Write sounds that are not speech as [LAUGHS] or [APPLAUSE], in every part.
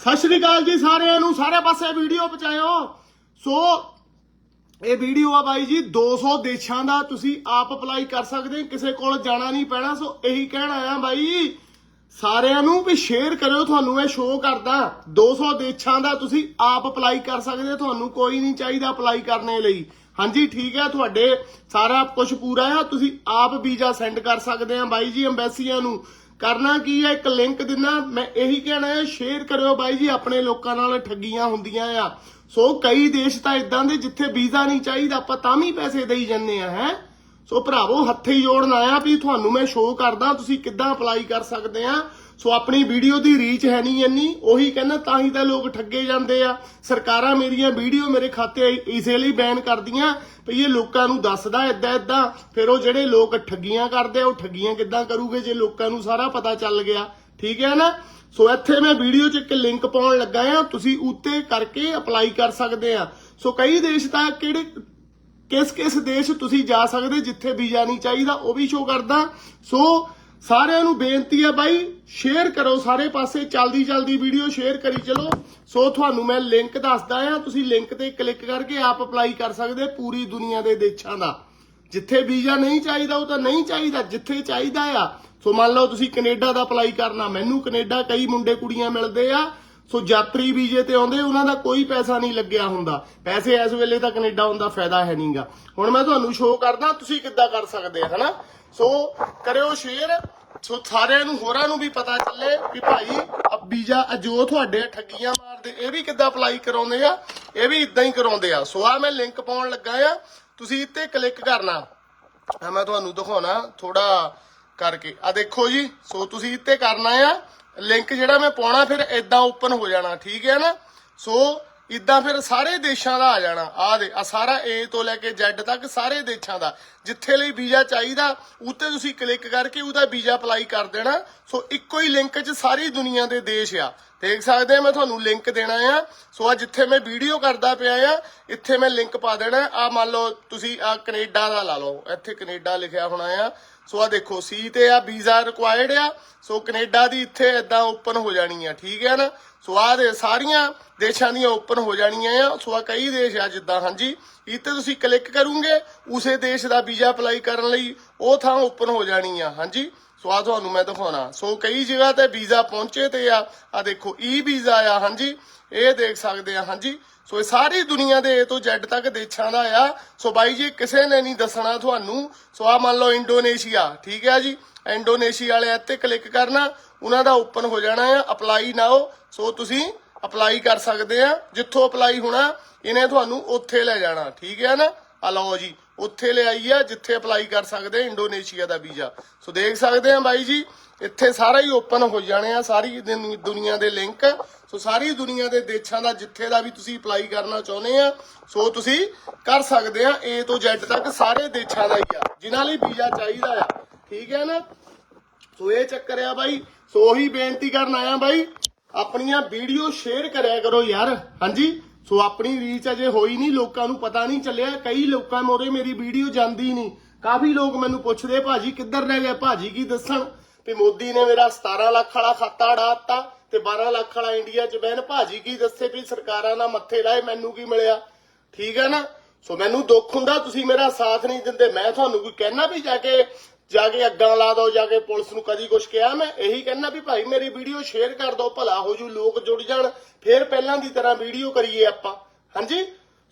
ਸਤਿ ਸ਼੍ਰੀ ਅਕਾਲ ਜੀ ਸਾਰਿਆਂ ਨੂੰ, ਸਾਰੇ ਪਾਸੇ ਵੀਡੀਓ ਪਹੁੰਚਾਇਓ। ਸੋ, ਇਹ ਵੀਡੀਓ ਆ ਬਾਈ ਜੀ 200 ਦੇਸ਼ਾਂ ਦਾ ਤੁਸੀਂ ਆਪ ਅਪਲਾਈ ਕਰ ਸਕਦੇ ਕਿਸੇ ਕੋਲ ਜਾਣਾ ਨਹੀਂ ਪੈਣਾ, ਸੋ ਇਹੀ ਕਹਿਣਾ ਆ ਬਾਈ, ਸਾਰਿਆਂ ਨੂੰ ਵੀ ਸ਼ੇਅਰ ਕਰਿਓ, ਤੁਹਾਨੂੰ ਇਹ ਸ਼ੋਅ ਕਰਦਾ। 200 ਦੇਸ਼ਾਂ ਦਾ ਤੁਸੀਂ ਆਪ ਅਪਲਾਈ ਕਰ ਸਕਦੇ ਤੁਹਾਨੂੰ ਕੋਈ ਨਹੀਂ ਚਾਹੀਦਾ ਅਪਲਾਈ ਕਰਨੇ ਲਈ। ਹਾਂਜੀ, ਠੀਕ ਹੈ, ਤੁਹਾਡੇ ਸਾਰਾ ਕੁਝ ਪੂਰਾ ਆ, ਤੁਸੀਂ ਆਪ ਵੀਜ਼ਾ ਸੈਂਡ ਕਰ ਸਕਦੇ ਆ ਬਾਈ ਜੀ, ਐਮਬੈਸੀਆਂ ਨੂੰ। ਕਰਨਾ ਕੀ ਹੈ ਇੱਕ ਲਿੰਕ ਦਿਨਾ ਮੈਂ ਇਹੀ ਕਹਿਣਾ ਹੈ ਸ਼ੇਅਰ ਕਰਿਓ ਬਾਈ ਜੀ, ਆਪਣੇ ਲੋਕਾਂ ਨਾਲ ਠੱਗੀਆਂ ਹੁੰਦੀਆਂ ਆ। ਸੋ ਕਈ ਦੇਸ਼ ਤਾਂ ਇਦਾਂ ਦੇ, ਜਿੱਥੇ ਵੀਜ਼ਾ ਨਹੀਂ ਚਾਹੀਦਾ, ਆਪਾਂ ਤਾਂ ਵੀ ਪੈਸੇ ਦੇਈ ਜੰਨੇ ਆ, ਹੈ? ਸੋ ਭਰਾਵੋ, ਹੱਥੇ ਹੀ ਜੋੜਨ ਆਇਆ ਵੀ ਤੁਹਾਨੂੰ ਮੈਂ ਸ਼ੋਅ ਕਰਦਾ, ਤੁਸੀਂ ਕਿੱਦਾਂ ਅਪਲਾਈ ਕਰ ਸਕਦੇ ਆ? ਸੋ ਆਪਣੀ ਵੀਡੀਓ ਦੀ ਰੀਚ ਹੈ ਨਹੀਂ ਇੰਨੀ, ਉਹੀ ਕਹਿੰਦਾ ਤਾਂ ਹੀ ਤਾਂ ਲੋਕ ਠੱਗੇ ਜਾਂਦੇ ਆ। ਸਰਕਾਰਾਂ ਮੇਰੀਆਂ ਵੀਡੀਓ ਮੇਰੇ ਖਾਤੇ ਇਸੇ ਲਈ ਬੈਨ ਕਰਦੀਆਂ, ਵੀ ਇਹ ਲੋਕਾਂ ਨੂੰ ਦੱਸਦਾ ਏਦਾਂ ਏਦਾਂ, ਫਿਰ ਉਹ ਜਿਹੜੇ ਲੋਕ ਠੱਗੀਆਂ ਕਰਦੇ ਆ, ਉਹ ਠੱਗੀਆਂ ਕਿੱਦਾਂ ਕਰੂਗੇ ਜੇ ਲੋਕਾਂ ਨੂੰ ਸਾਰਾ ਪਤਾ ਚੱਲ ਗਿਆ। ਠੀਕ ਹੈ ਨਾ? ਸੋ ਇੱਥੇ ਮੈਂ ਵੀਡੀਓ 'ਚ ਇੱਕ ਲਿੰਕ ਪਾਉਣ ਲੱਗਾ ਆ, ਤੁਸੀਂ ਉੱਤੇ ਕਰਕੇ ਅਪਲਾਈ ਕਰ ਸਕਦੇ ਆ। ਸੋ ਕਈ ਦੇਸ਼ ਤਾਂ ਕਿਹੜੇ ਕਿਸ ਕਿਸ ਦੇਸ਼ ਤੁਸੀਂ ਜਾ ਸਕਦੇ ਜਿੱਥੇ ਵੀਜ਼ਾ ਨਹੀਂ ਚਾਹੀਦਾ, ਉਹ ਵੀ ਸ਼ੋ ਕਰਦਾ। ਸੋ ਸਾਰਿਆਂ ਨੂੰ ਬੇਨਤੀ ਹੈ ਬਾਈ ਸ਼ੇਅਰ ਕਰੋ ਸਾਰੇ ਪਾਸੇ, ਚਲਦੀ ਚਲਦੀ ਵੀਡੀਓ ਸ਼ੇਅਰ ਕਰੀ ਚਲੋ। ਸੋ ਤੁਹਾਨੂੰ ਮੈਂ ਲਿੰਕ ਦੱਸਦਾ ਆ ਤੁਸੀਂ ਲਿੰਕ ਤੇ ਕਲਿੱਕ ਕਰਕੇ ਆਪ ਅਪਲਾਈ ਕਰ ਸਕਦੇ ਪੂਰੀ ਦੁਨੀਆ ਦੇ ਦੇਸ਼ਾਂ ਦਾ। ਜਿੱਥੇ ਵੀਜ਼ਾ ਨਹੀਂ ਚਾਹੀਦਾ, ਉਹ ਤਾਂ ਨਹੀਂ ਚਾਹੀਦਾ, ਜਿੱਥੇ ਚਾਹੀਦਾ ਆ। ਸੋ ਮੰਨ ਲਓ ਤੁਸੀਂ ਕੈਨੇਡਾ ਦਾ ਅਪਲਾਈ ਕਰਨਾ, ਮੈਨੂੰ ਕੈਨੇਡਾ ਕਈ ਮੁੰਡੇ ਕੁੜੀਆਂ ਮਿਲਦੇ ਆ। ਸੋ ਯਾਤਰੀ ਵੀਜ਼ੇ ਤੇ ਆਉਂਦੇ, ਉਹਨਾਂ ਦਾ ਕੋਈ ਪੈਸਾ ਨਹੀਂ ਲੱਗਿਆ ਹੁੰਦਾ। ਪੈਸੇ ਇਸ ਵੇਲੇ ਤਾਂ ਕੈਨੇਡਾ ਹੁੰਦਾ ਫਾਇਦਾ ਹੈ ਨਹੀਂਗਾ। ਹੁਣ ਮੈਂ ਤੁਹਾਨੂੰ ਸ਼ੋਅ ਕਰਦਾ, ਤੁਸੀਂ ਕਿੱਦਾਂ ਕਰ ਸਕਦੇ ਆ, ਹਨਾ? ਸੋ ਕਰਿਓ ਸ਼ੇਅਰ। ਸੋ ਸਾਰਿਆਂ ਨੂੰ, ਹੋਰਾਂ ਨੂੰ ਵੀ ਪਤਾ ਚੱਲੇ ਕਿ ਭਾਈ ਵੀਜ਼ਾ ਜੋ ਤੁਹਾਡੇ ਠੱਗੀਆਂ ਮਾਰਦੇ, ਇਹ ਵੀ ਕਿੱਦਾਂ ਅਪਲਾਈ ਕਰਾਉਂਦੇ ਆ? ਇਹ ਵੀ ਇਦਾਂ ਹੀ ਕਰਾਉਂਦੇ ਆ। ਸੋ ਆ ਮੈਂ ਲਿੰਕ ਪਾਉਣ ਲੱਗਾ ਆ। ਤੁਸੀਂ ਇੱਥੇ ਕਲਿੱਕ ਕਰਨਾ। ਆ ਮੈਂ ਤੁਹਾਨੂੰ ਦਿਖਾਉਣਾ ਥੋੜਾ ਕਰਕੇ। ਆ ਦੇਖੋ ਜੀ, ਸੋ ਤੁਸੀਂ ਇੱਥੇ ਕਰਨਾ ਆ। ਲਿੰਕ ਜਿਹੜਾ ਮੈਂ ਪਾਉਣਾ, ਫਿਰ ਇਦਾਂ ਓਪਨ ਹੋ ਜਾਣਾ, ਠੀਕ ਹੈ ਨਾ? ਸੋ ਇਦਾਂ ਫਿਰ ਸਾਰੇ ਦੇਸ਼ਾਂ ਦਾ ਆ ਜਾਣਾ। ਆ ਦੇ ਆ ਸਾਰਾ A ਤੋਂ ਲੈ ਕੇ Z ਤੱਕ ਸਾਰੇ ਦੇਸ਼ਾਂ ਦਾ। ਜਿੱਥੇ ਲਈ ਵੀਜ਼ਾ ਚਾਹੀਦਾ, ਉੱਤੇ ਤੁਸੀਂ ਕਲਿੱਕ ਕਰਕੇ ਉਹਦਾ ਵੀਜ਼ਾ ਅਪਲਾਈ ਕਰ ਦੇਣਾ। ਸੋ ਇੱਕੋ ਹੀ ਲਿੰਕ 'ਚ ਸਾਰੀ ਦੁਨੀਆ ਦੇ ਦੇਸ਼ ਆ। ਦੇਖ ਸਕਦੇ ਆ ਮੈਂ ਤੁਹਾਨੂੰ ਲਿੰਕ ਦੇਣਾ ਆ। ਸੋ ਆ ਜਿੱਥੇ ਮੈਂ ਵੀਡੀਓ ਕਰਦਾ ਪਿਆ ਆ, ਇੱਥੇ ਮੈਂ ਲਿੰਕ ਪਾ ਦੇਣਾ। ਆ ਮੰਨ ਲਓ, ਤੁਸੀਂ ਆ ਕੈਨੇਡਾ ਦਾ ਲਾ ਲਓ। ਇੱਥੇ ਕੈਨੇਡਾ ਲਿਖਿਆ ਹੋਣਾ ਆ। ਸੋ ਆ ਦੇਖੋ ਸੀ ਤੇ ਆ ਵੀਜ਼ਾ ਰਿਕੁਆਇਰਡ ਆ। ਸੋ ਕੈਨੇਡਾ ਦੀ ਇੱਥੇ ਇਦਾਂ ਓਪਨ ਹੋ ਜਾਣੀ ਆ, ਠੀਕ ਹੈ ਨਾ? ਸੋ ਆ ਦੇ ਸਾਰੀਆਂ ਦੇਸ਼ਾਂ ਦੀਆਂ ਓਪਨ ਹੋ ਜਾਣੀਆਂ ਆ। ਸੋ ਆ ਕਈ ਦੇਸ਼ ਆ ਜਿੱਦਾਂ, ਹਾਂਜੀ। ਇਹ ਇੱਥੇ ਤੁਸੀਂ ਕਲਿੱਕ ਕਰੋਗੇ, ਉਸੇ ਦੇਸ਼ ਦਾ ਵੀਜ਼ਾ ਅਪਲਾਈ ਕਰਨ ਲਈ ਉਹ ਥਾਂ ਓਪਨ ਹੋ ਜਾਣੀ ਆ। ਹਾਂਜੀ? ਸੋ ਆ ਤੁਹਾਨੂੰ ਮੈਂ ਦਿਖਾਉਣਾ। ਸੋ ਕਈ ਜਗ੍ਹਾ ਤੇ ਵੀਜ਼ਾ ਪਹੁੰਚੇ ਤੇ ਆ। ਆ ਦੇਖੋ ਈ ਵੀਜ਼ਾ ਆ। ਹਾਂਜੀ? ਇਹ ਦੇਖ ਸਕਦੇ ਆ। ਹਾਂਜੀ? ਸੋ ਇਹ ਸਾਰੀ ਦੁਨੀਆ ਦੇ A ਤੋਂ Z ਤੱਕ ਦੇਸ਼ਾਂ ਦਾ ਆ। ਸੋ ਬਾਈ ਜੀ, ਕਿਸੇ ਨੇ ਨਹੀਂ ਦੱਸਣਾ ਤੁਹਾਨੂੰ। ਸੋ ਆ ਮੰਨ ਲਓ ਇੰਡੋਨੇਸ਼ੀਆ। ਠੀਕ ਹੈ ਜੀ? ਇੰਡੋਨੇਸ਼ੀਆ ਵਾਲੇ ਇੱਥੇ ਕਲਿੱਕ ਕਰਨਾ। ਉਹਨਾਂ ਦਾ ਓਪਨ ਹੋ ਜਾਣਾ ਆ। ਅਪਲਾਈ ਨਾਓ ਸੋ ਤੁਸੀਂ ਅਪਲਾਈ ਕਰ ਸਕਦੇ ਆ। ਜਿੱਥੋਂ ਅਪਲਾਈ ਹੋਣਾ, ਇਹਨੇ ਤੁਹਾਨੂੰ ਉੱਥੇ ਲੈ ਜਾਣਾ। ਠੀਕ ਹੈ ਨਾ? ਆ ਲਓ ਜੀ। ਉੱਥੇ ਲੈ ਆ, ਜਿੱਥੇ ਅਪਲਾਈ ਕਰ ਸਕਦੇ ਇੰਡੋਨੇਸ਼ੀਆ ਦਾ ਵੀਜ਼ਾ। ਸੋ ਦੇਖ ਸਕਦੇ ਆ ਬਾਈ ਜੀ, ਇੱਥੇ ਸਾਰਾ ਹੀ ਓਪਨ ਹੋ ਜਾਣੇ ਆ, ਸਾਰੀ ਦੁਨੀਆ ਦੇ ਲਿੰਕ ਸੋ ਸਾਰੀ ਦੁਨੀਆ ਦੇ ਦੇਸ਼ਾਂ ਦਾ ਜਿੱਥੇ ਦਾ ਵੀ ਤੁਸੀਂ ਅਪਲਾਈ ਕਰਨਾ ਚਾਹੁੰਦੇ ਆ, ਸੋ ਤੁਸੀਂ ਕਰ ਸਕਦੇ ਆ, A ਤੋਂ Z ਤੱਕ ਸਾਰੇ ਦੇਸ਼ਾਂ ਦਾ ਹੀ ਆ, ਜਿਨ੍ਹਾਂ ਲਈ ਵੀਜ਼ਾ ਚਾਹੀਦਾ ਆ। ਠੀਕ ਹੈ ਨਾ? ਸੋ ਇਹ ਚੱਕਰ ਆ ਬਾਈ, ਸੋ ਉਹੀ ਬੇਨਤੀ ਕਰਨ ਆਇਆ ਬਾਈ, ਆਪਣੀਆਂ ਵੀਡੀਓ ਸ਼ੇਅਰ ਕਰਿਆ ਕਰੋ ਯਾਰ। ਹਾਂਜੀ? ਸੋ ਆਪਣੀ ਰੀਚ ਅਜੇ ਹੋਈ ਨਹੀਂ, ਲੋਕਾਂ ਨੂੰ ਪਤਾ ਨਹੀਂ ਚੱਲਿਆ। ਕਈ ਲੋਕਾਂ ਮੋਰੇ ਮੇਰੀ ਵੀਡੀਓ ਜਾਂਦੀ ਨਹੀਂ। ਕਾਫੀ ਲੋਕ ਮੈਨੂੰ ਪੁੱਛਦੇ, ਭਾਜੀ, ਕਿੱਧਰ ਰਹਿ ਗਏ? ਭਾਜੀ, ਕੀ ਦੱਸਣ ਵੀ ਮੋਦੀ ਨੇ ਮੇਰਾ 17 ਲੱਖ ਵਾਲਾ ਖਾਤਾ ਅੜਾਤਾ ਤੇ 12 ਲੱਖ ਵਾਲਾ ਇੰਡੀਆ 'ਚ ਬੈਨ ਭਾਜੀ, ਕੀ ਦੱਸੇ ਵੀ ਸਰਕਾਰਾਂ ਨਾਲ ਮੱਥੇ ਲਾਏ, ਮੈਨੂੰ ਕੀ ਮਿਲਿਆ? ਠੀਕ ਹੈ ਨਾ? ਸੋ ਮੈਨੂੰ ਦੁੱਖ ਹੁੰਦਾ, ਤੁਸੀਂ ਮੇਰਾ ਸਾਥ ਨਹੀਂ ਦਿੰਦੇ। ਮੈਂ ਤੁਹਾਨੂੰ ਕੋਈ ਕਹਿਣਾ ਵੀ ਜਾ ਕੇ ਜਾ ਕੇ ਅੱਗਾਂ ਲਾ ਦਿਓ ਜਾ ਕੇ ਪੁਲਿਸ ਨੂੰ ਕਦੀ ਕੁਝ ਕਿਹਾ ਮੈਂ, ਇਹੀ ਕਹਿਣਾ ਵੀ ਭਾਈ ਮੇਰੀ ਵੀਡੀਓ ਸ਼ੇਅਰ ਕਰ ਦਿਓ ਭਲਾ ਹੋ ਜੂ, ਲੋਕ ਜੁੜ ਜਾਣ, ਫੇਰ ਪਹਿਲਾਂ ਦੀ ਤਰ੍ਹਾਂ ਵੀਡੀਓ ਕਰੀਏ ਆਪਾਂ। ਹਾਂਜੀ?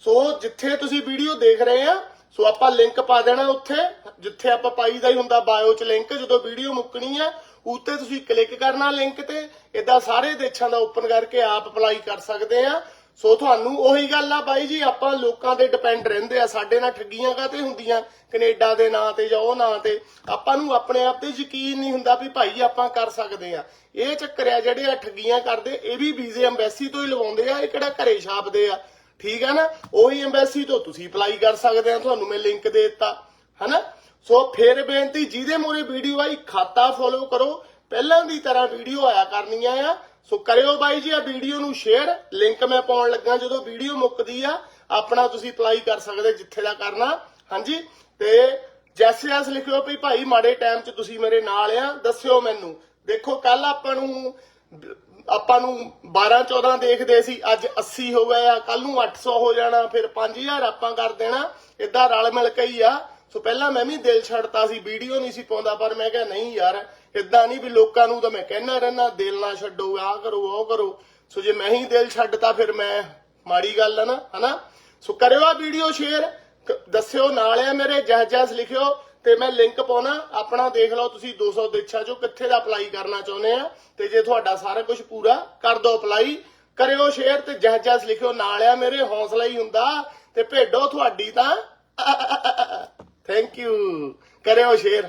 ਸੋ ਜਿੱਥੇ ਤੁਸੀਂ ਵੀਡੀਓ ਦੇਖ ਰਹੇ ਆ, ਸੋ ਆਪਾਂ ਲਿੰਕ ਪਾ ਦੇਣਾ ਉੱਥੇ, ਜਿੱਥੇ ਆਪਾਂ ਪਾਈ ਦਾ ਹੀ ਹੁੰਦਾ ਬਾਇਓ 'ਚ ਲਿੰਕ ਜਦੋਂ ਵੀਡੀਓ ਮੁੱਕਣੀ ਆ, ਉੱਤੇ ਤੁਸੀਂ ਕਲਿੱਕ ਕਰਨਾ ਲਿੰਕ ਤੇ ਇਦਾਂ ਸਾਰੇ ਦੇਸ਼ਾਂ ਦਾ ਓਪਨ ਕਰਕੇ ਆਪ ਅਪਲਾਈ ਕਰ ਸਕਦੇ ਆ। ਸੋ ਤੁਹਾਨੂੰ ਉਹੀ ਗੱਲ ਆ ਬਾਈ ਜੀ, ਆਪਾਂ ਲੋਕਾਂ ਤੇ ਡਿਪੈਂਡ ਰਹਿੰਦੇ ਆ, ਸਾਡੇ ਨਾਲ ਠੱਗੀਆਂ ਕਾਤੇ ਹੁੰਦੀਆਂ? ਕੈਨੇਡਾ ਦੇ ਨਾਂ ਤੇ ਜਾਂ ਉਹ ਨਾਂ ਤੇ। ਆਪਾਂ ਨੂੰ ਆਪਣੇ ਆਪ ਤੇ ਯਕੀਨ ਨਹੀਂ ਹੁੰਦਾ ਵੀ ਭਾਈ ਆਪਾਂ ਕਰ ਸਕਦੇ ਆ। ਇਹ ਚੱਕਰ ਆ ਜਿਹੜੇ ਆ ਠੱਗੀਆਂ ਕਰਦੇ, ਇਹ ਵੀ ਵੀਜ਼ੇ ਐਮਬੈਸੀ ਤੋਂ ਹੀ ਲਵਾਉਂਦੇ ਆ, ਇਹ ਕਿਹੜਾ ਘਰੇ ਛਾਪਦੇ ਆ? ਠੀਕ ਹੈ ਨਾ? ਉਹੀ ਐਮਬੈਸੀ ਤੋਂ ਤੁਸੀਂ ਅਪਲਾਈ ਕਰ ਸਕਦੇ ਆ, ਤੁਹਾਨੂੰ ਮੈਂ ਲਿੰਕ ਦੇ ਦਿੱਤਾ। ਹਨਾ? ਸੋ ਫੇਰ ਬੇਨਤੀ, ਜਿਹਦੇ ਮੂਰੇ ਵੀਡੀਓ ਆਈ, ਖਾਤਾ ਫੋਲੋ ਕਰੋ। ਪਹਿਲਾਂ ਦੀ ਤਰ੍ਹਾਂ ਵੀਡੀਓ ਆਇਆ ਕਰਨੀਆਂ ਆ। ਸੋ ਕਰਿਓ ਬਾਈ ਜੀ ਆ ਵੀਡੀਓ ਨੂੰ ਸ਼ੇਅਰ ਲਿੰਕ ਮੈਂ ਪਾਉਣ ਲੱਗਾ ਜਦੋਂ ਵੀਡੀਓ ਮੁੱਕਦੀ ਆ, ਆਪਣਾ ਤੁਸੀਂ ਅਪਲਾਈ ਕਰ ਸਕਦੇ ਜਿੱਥੇ ਦਾ ਕਰਨਾ। ਹਾਂਜੀ, ਤੇ ਜੈਸੇ ਐਸ ਲਿਖਿਓ ਵੀ ਭਾਈ, ਮਾੜੇ ਟਾਈਮ 'ਚ ਤੁਸੀਂ ਮੇਰੇ ਨਾਲ ਆ, ਦੱਸਿਓ ਮੈਨੂੰ। ਦੇਖੋ, ਕੱਲ ਆਪਾਂ ਨੂੰ ਆਪਾਂ ਨੂੰ 12 14 ਦੇਖਦੇ ਸੀ, ਅੱਜ 80 ਹੋ ਗਏ ਆ, ਕੱਲ ਨੂੰ 800 ਹੋ ਜਾਣਾ, ਫਿਰ 5000 ਆਪਾਂ ਕਰ ਦੇਣਾ ਇਦਾਂ ਰਲ ਮਿਲ ਕੇ ਹੀ ਆ। ਸੋ ਪਹਿਲਾਂ ਮੈਂ ਵੀ ਦਿਲ ਛੱਡਤਾ ਸੀ, ਵੀਡੀਓ ਨਹੀਂ ਸੀ ਪਾਉਂਦਾ, ਪਰ ਮੈਂ ਕਿਹਾ, ਨਹੀਂ ਯਾਰ ਇਦਾਂ ਨਹੀਂ ਵੀ ਲੋਕਾਂ ਨੂੰ ਤਾਂ ਮੈਂ ਕਹਿਣਾ ਰਹਿਣਾ ਦਿਲ ਨਾ ਛੱਡੋ, ਆਹ ਕਰੋ, ਉਹ ਕਰੋ। ਸੋ ਜੇ ਮੈਂ ਹੀ ਦਿਲ ਛੱਡਤਾ, ਫਿਰ ਮੈਂ ਮਾੜੀ ਗੱਲ ਆ ਨਾ, ਹਨਾ? ਸੋ ਕਰਿਓ ਆ ਵੀਡੀਓ ਸ਼ੇਅਰ ਦੱਸਿਓ ਨਾਲ ਆ ਮੇਰੇ ਜਹਜਸ ਲਿਖਿਓ, ਤੇ ਮੈਂ ਲਿੰਕ ਪਾਉਣਾ, ਆਪਣਾ ਦੇਖ ਲਓ ਤੁਸੀਂ 200 ਦੇਸ਼ਾਂ ਚੋਂ ਕਿੱਥੇ ਦਾ ਅਪਲਾਈ ਕਰਨਾ ਚਾਹੁੰਦੇ ਆ, ਤੇ ਜੇ ਤੁਹਾਡਾ ਸਾਰਾ ਕੁਝ ਪੂਰਾ ਕਰ ਦੋ ਅਪਲਾਈ ਕਰਿਓ ਸ਼ੇਅਰ ਤੇ ਜਹਜਸ ਲਿਖਿਓ ਨਾਲ ਆ ਮੇਰੇ, ਹੌਸਲਾ ਹੀ ਹੁੰਦਾ, ਤੇ ਭੇਡੋ ਤੁਹਾਡੀ ਤਾਂ [LAUGHS] ਥੈਂਕ ਯੂ ਕਰਿਓ ਸ਼ੇਅਰ।